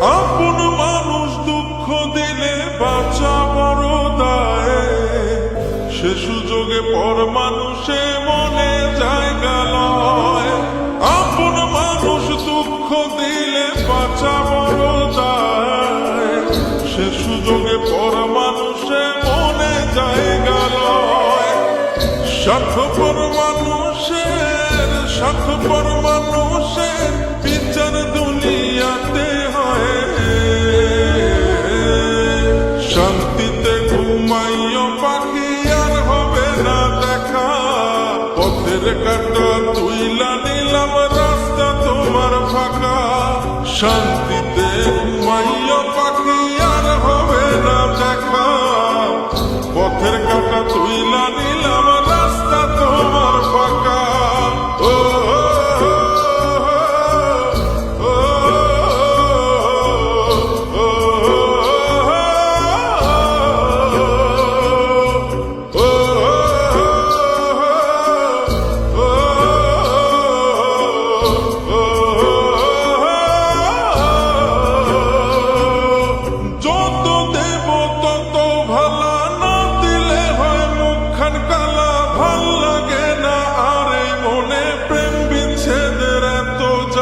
আপন মানুষ দুঃখ দিলে বাঁচা বড় দায়। সে সুযোগে পর মানুষে মনে জায়গা লয়। আপন মানুষ দুঃখ দিলে বাঁচা বড় দায়। সে সুযোগে পর মানুষে মনে জায়গা লয়। স্বার্থপর মানুষের পর মানুষ কাটা তুইলা নিলাম রাস্তা তোমার ফাঁকা। শান্তিতে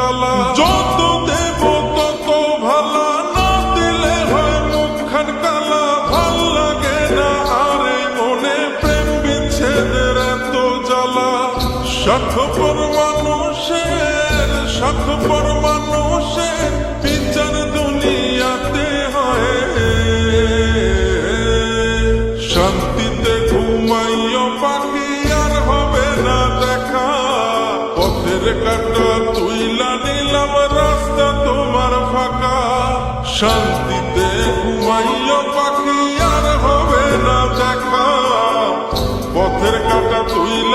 জ্বালা যত দেব তত ভালা। না দিলে হয় মুখখান কালা। ভালো লাগে না, আরে মনে প্রেম বিচ্ছেদের এত জ্বালা। স্বার্থপর মানুষের স্বার্থপর মানুষের পথের কাটা তুইলা নিলাম তোমার ফাঁকা। শান্তিতে ঘুমাইও পাখি, আর হবে না দেখা। পথের কাটা তুইলা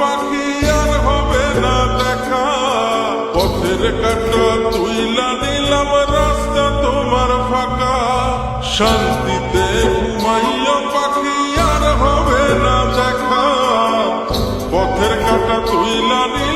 পাখি আর হবে না দেখা। পথের কাটা তুইলা নিলাম রাস্তা তোমার ফাঁকা। শান্তিতে ঘুমাইও পাখি আর হবে না দেখা। পথের কাটা তুইলা নিলাম